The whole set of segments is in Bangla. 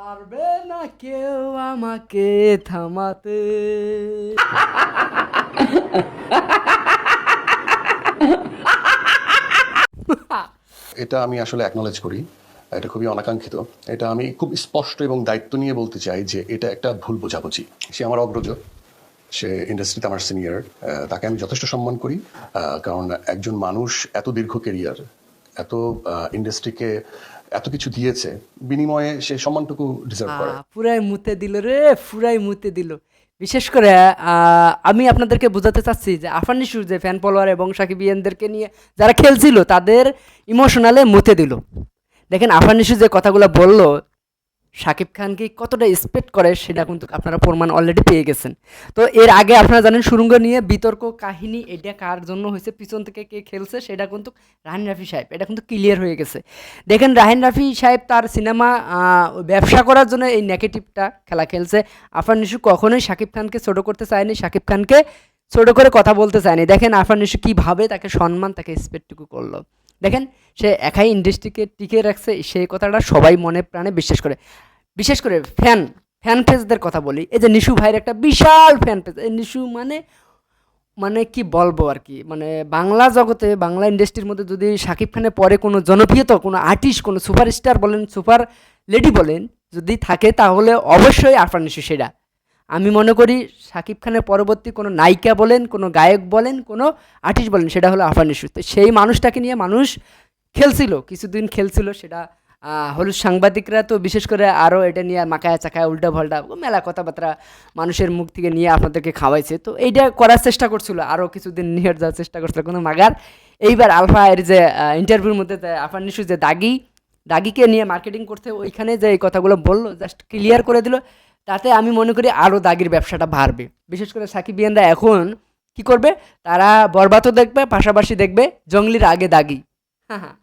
পারবে না কেউ আমাকে থামাতে। এটা আমি আসলে অ্যাকনোলেজ করি, এটা খুবই অনাকাঙ্ক্ষিত। এটা আমি খুব স্পষ্ট এবং দায়িত্ব নিয়ে বলতে চাই যে এটা একটা ভুল বোঝাবুঝি। সে আমার অগ্রজ, সে ইন্ডাস্ট্রিতে আমার সিনিয়র তাকে আমি যথেষ্ট সম্মান করি কারণ একজন মানুষ এত দীর্ঘ কেরিয়ার এত ইন্ডাস্ট্রিকে এত কিছু দিয়েছে বিনিময়ে সে সমানটুকু ডিজার্ভ করে। পুরাই মুতে দিল রে পুরাই মুতে দিল। বিশেষ করে আমি আপনাদেরকে বোঝাতে চাচ্ছি যে আফান নিশুর যে ফ্যান ফলোয়ার এবং সাকিব ইয়ানদেরকে নিয়ে যারা খেলছিল তাদের ইমোশনালে মুতে দিল। দেখেন আফান নিশু যে কথাগুলো বলল শাকিব খানকে কতটা এক্সপেক্ট করে সেটা কিন্তু আপনারা প্রমাণ অলরেডি পেয়ে গেছেন। তো এর আগে আপনারা জানেন সুরঙ্গ নিয়ে বিতর্ক কাহিনী, এটা কার জন্য হয়েছে, পিছন থেকে কে খেলছে, সেটা কিন্তু রাহিন রাফি সাহেব, এটা কিন্তু ক্লিয়ার হয়ে গেছে। দেখেন রাহিন রাফি সাহেব তার সিনেমা ব্যবসা করার জন্য এই নেগেটিভটা খেলা খেলছে। আফান নিশু কখনোই শাকিব খানকে ছোট করতে চায়নি শাকিব খানকে ছোট করে কথা বলতে চায়নি। দেখেন আফান নিশু কীভাবে তাকে সম্মান, তাকে রেসপেক্টটুকু করল। দেখেন, সে একাই ইন্ডাস্ট্রিকে টিকে রাখছে, সেই কথাটা সবাই মনে প্রাণে বিশ্বাস করে। বিশেষ করে ফ্যান ফ্যান পেজদের কথা বলি, এই যে নিশু ভাইয়ের একটা বিশাল ফ্যান পেজ এই নিশু মানে মানে কি বলব আর কি মানে বাংলা জগতে, বাংলা ইন্ডাস্ট্রির মধ্যে যদি শাকিব খানের পরে কোনো জনপ্রিয়তা, কোনো আর্টিস্ট, কোনো সুপারস্টার বলেন, সুপার লেডি বলেন, যদি থাকে তাহলে অবশ্যই আরফান নিশু সেটা আমি মনে করি শাকিব খানের পরবর্তী কোনো নায়িকা বলেন, কোনো গায়ক বলেন, কোনো আর্টিস্ট বলেন, সেটা হলো আরফান নিশু তো সেই মানুষটাকে নিয়ে মানুষ খেলছিল, কিছুদিন খেলছিল, সেটা হলুদ সাংবাদিকরা তো বিশেষ করে আরও এটা নিয়ে মাকায়া চাকায় উল্টা পাল্টা মেলা কথাবার্তা মানুষের মুখ থেকে নিয়ে আপনাদেরকে খাওয়াইছে। তো এইটা করার চেষ্টা করছিল আরও কিছুদিন নিয়ে যাওয়ার চেষ্টা করছিল, কোনো মাগার। এইবার আলফা এর যে ইন্টারভিউর মধ্যে আফান নিশু যে দাগি, দাগিকে নিয়ে মার্কেটিং করতে, ওইখানে যে এই কথাগুলো বলল জাস্ট ক্লিয়ার করে দিল। তাতে আমি মনে করি আরও দাগির ব্যবসাটা বাড়বে। বিশেষ করে সাকিব ইয়ানরা এখন কি করবে? তারা বরবাদও দেখবে, পাশাপাশি দেখবে জঙ্গলির আগে দাগি। হ্যাঁ হ্যাঁ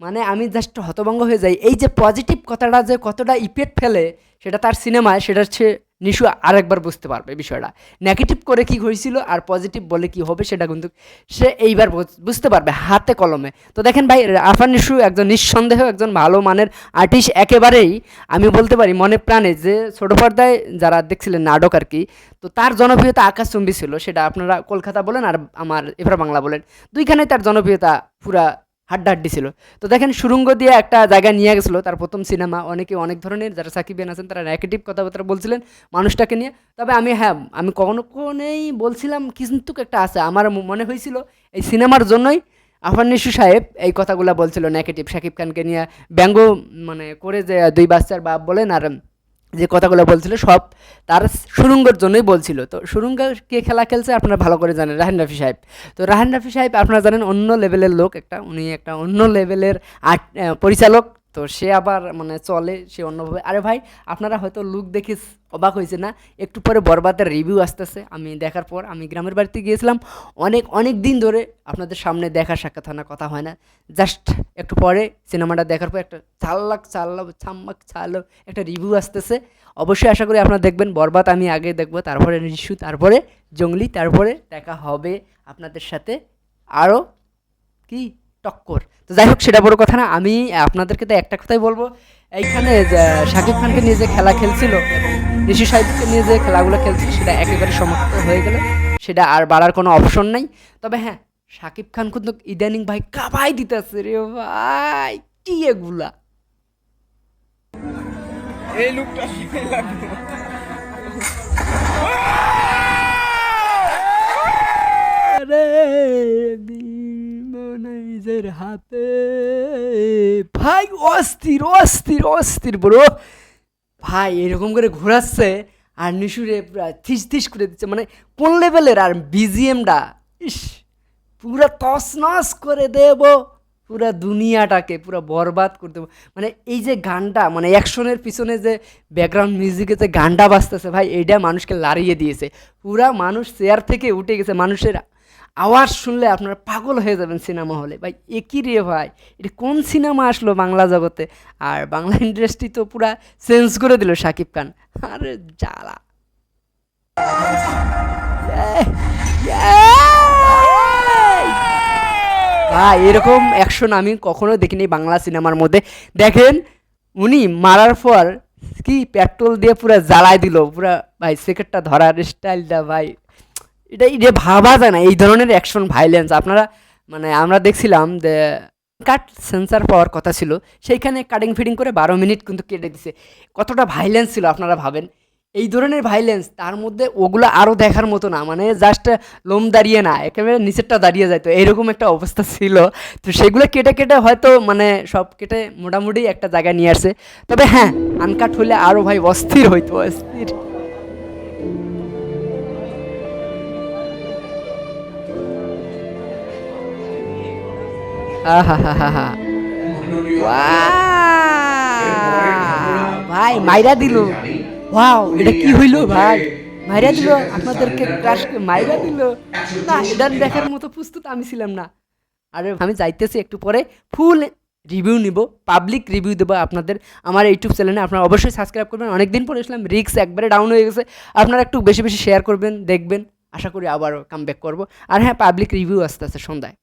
মানে আমি জাস্ট হতভঙ্গ হয়ে যাই। এই যে পজিটিভ কথাটা যে কতটা ইফেক্ট ফেলে, সেটা তার সিনেমায় সেটা হচ্ছে নিশু আরেকবার বুঝতে পারবে বিষয়টা। নেগেটিভ করে কি হয়েছিল আর পজিটিভ বলে কি হবে সেটা কিন্তু সে এইবার বুঝতে পারবে হাতে কলমে। তো দেখেন ভাই আফান নিশু একজন নিঃসন্দেহ, একজন ভালো মানের আর্টিস্ট একেবারেই আমি বলতে পারি মনে প্রাণে যে ছোট পর্দায় যারা দেখছিলেন নাটক আর কি, তো তার জনপ্রিয়তা আকাশচুম্বী ছিল, সেটা আপনারা কলকাতা বলেন আর আমার এবার বাংলা বলেন। দুইখানে তার জনপ্রিয়তা পুরা হাড্ডাহাড্ডি ছিল। তো দেখেন সুরঙ্গ দিয়ে একটা জায়গায় নিয়ে গেছিল, তার প্রথম সিনেমা। অনেকে অনেক ধরনের, যারা সাকিব সাকিবিয়ান আছেন, তারা নেগেটিভ কথাবার্তা বলছিলেন মানুষটাকে নিয়ে। তবে আমি হ্যাঁ আমি কখনো কখনোই বলছিলাম, কিন্তু একটা আছে। আমার মনে হয়েছিল এই সিনেমার জন্যই আফান নিশু সাহেব এই কথাগুলো বলছিল নেগেটিভ শাকিব খানকে নিয়ে। ব্যঙ্গ মানে করে যে দুই বাচ্চার বাপ বলেন, আর যে কথাগুলো বলছিল, সব তার সুরঙ্গর জন্যই বলছিল। তো সুরঙ্গ কে খেলা খেলছে আপনারা ভালো করে জানেন, রাহেন রাফি সাহেব। তো রাহেন রাফি সাহেব, আপনারা জানেন অন্য লেভেলের লোক একটা, উনি একটা অন্য লেভেলের আর্ট পরিচালক। তো সে আবার মানে চলে, সে অন্যভাবে। আরে ভাই, আপনারা হয়তো লুক দেখে অবাক হয়েছে না? একটু পরে বরবাদের রিভিউ আসতেছে, আমি দেখার পর আমি গ্রামের বাড়িতে গিয়েছিলাম। অনেক অনেক দিন ধরে আপনাদের সামনে দেখা সাক্ষাৎ হয় না কথা হয় না। জাস্ট একটু পরে সিনেমাটা দেখার পর একটা চার লাখ ছাম্মাক চালো একটা রিভিউ আসতেছে। অবশ্যই আশা করি আপনারা দেখবেন, বরবাদ আমি আগে দেখব, তারপরে রিশু তারপরে জঙ্গলি, তারপরে দেখা হবে আপনাদের সাথে। আরও কি? টক্কর। তো যাই হোক, সেটা বড় কথা না, আমি আপনাদেরকে তো একটা কথাই বলব। এইখানে শাকিব খানকে নিয়ে যে খেলা খেলছিল, ঋষি সাহিত্যকে নিয়ে যে খেলাগুলো খেলছিল, সেটা একেবারে সমাপ্ত হয়ে গেল। সেটা আর বাড়ার কোনো অপশন নাই। তবে হ্যাঁ শাকিব খান কিন্তু ইদানিং ভাই কাবাই দিতেছে রে ভাই, কি এগুলা? এই লুকটা সেই লাগবে রে বিমানাইজের হাতে। ভাই অস্থির অস্থির অস্থির বড় ভাই, এরকম করে ঘোরাচ্ছে আর নিশুরে থিস থিস করে দিচ্ছে। মানে কোন লেভেলের? আর বিজিএমটা? ইস, পুরা তছনছ করে দেব। পুরা দুনিয়াটাকে, পুরো বরবাদ করে দেবো। মানে এই যে গানটা মানে অ্যাকশনের পিছনে যে ব্যাকগ্রাউন্ড মিউজিকে যে গানটা বাজতেছে, ভাই, এইটা মানুষকে লাড়িয়ে দিয়েছে। পুরা মানুষ চেয়ার থেকে উঠে গেছে, মানুষের আওয়াজ শুনলে আপনারা পাগল হয়ে যাবেন সিনেমা হলে। ভাই একই রে ভাই? এটা কোন সিনেমা আসলো বাংলা জগতে? আর বাংলা ইন্ডাস্ট্রি তো পুরা চেঞ্জ করে দিল শাকিব খান। আরে জ্বালা। ভাই, এরকম অ্যাকশন আমি কখনো দেখিনি বাংলা সিনেমার মধ্যে। দেখেন, উনি মারার পর কি পেট্রোল দিয়ে পুরো জ্বালাই দিল। পুরো, ভাই সেকেটটা ধরার স্টাইলটা ভাই। এটা এটা ভাবা যায় না, এই ধরনের অ্যাকশন ভাইলেন্স আপনারা মানে আমরা দেখছিলাম যে কাট সেন্সার পাওয়ার কথা ছিল, সেইখানে কাটিং ফিটিং করে বারো মিনিট কিন্তু কেটে দিছে। কতটা ভাইলেন্স ছিল আপনারা ভাবেন? এই ধরনের ভাইলেন্স তার মধ্যে ওগুলো আরও দেখার মতো না মানে জাস্ট লোম দাঁড়িয়ে না, একেবারে নিচেরটা দাঁড়িয়ে যায়। তো এরকম একটা অবস্থা ছিল। তো সেগুলো কেটে কেটে হয়তো মানে সব কেটে মোটামুটি একটা জায়গায় নিয়ে আসছে তবে হ্যাঁ আনকাট হলে আরও ভাই অস্থির হইতো, অস্থির। ভাই মাইরা দিল। ওয়াও এটা কি হইল ভাই? মাইরা দিল আপনাদেরকে ক্রাশকে মাইরা দিল। না এটা দেখার মতো প্রস্তুত আমি ছিলাম না। আরে আমি যাইতেছি একটু পরে। ফুল রিভিউ নিব পাবলিক রিভিউ দেবো আপনাদের আমার ইউটিউব চ্যানেলে আপনারা অবশ্যই সাবস্ক্রাইব করবেন। অনেকদিন পরে আসলাম রিক্স একবারে ডাউন হয়ে গেছে। আপনারা একটু বেশি বেশি শেয়ার করবেন দেখবেন। আশা করি আবারও কাম ব্যাক করব। আর হ্যাঁ পাবলিক রিভিউ আসতে আসতে সন্ধ্যায়।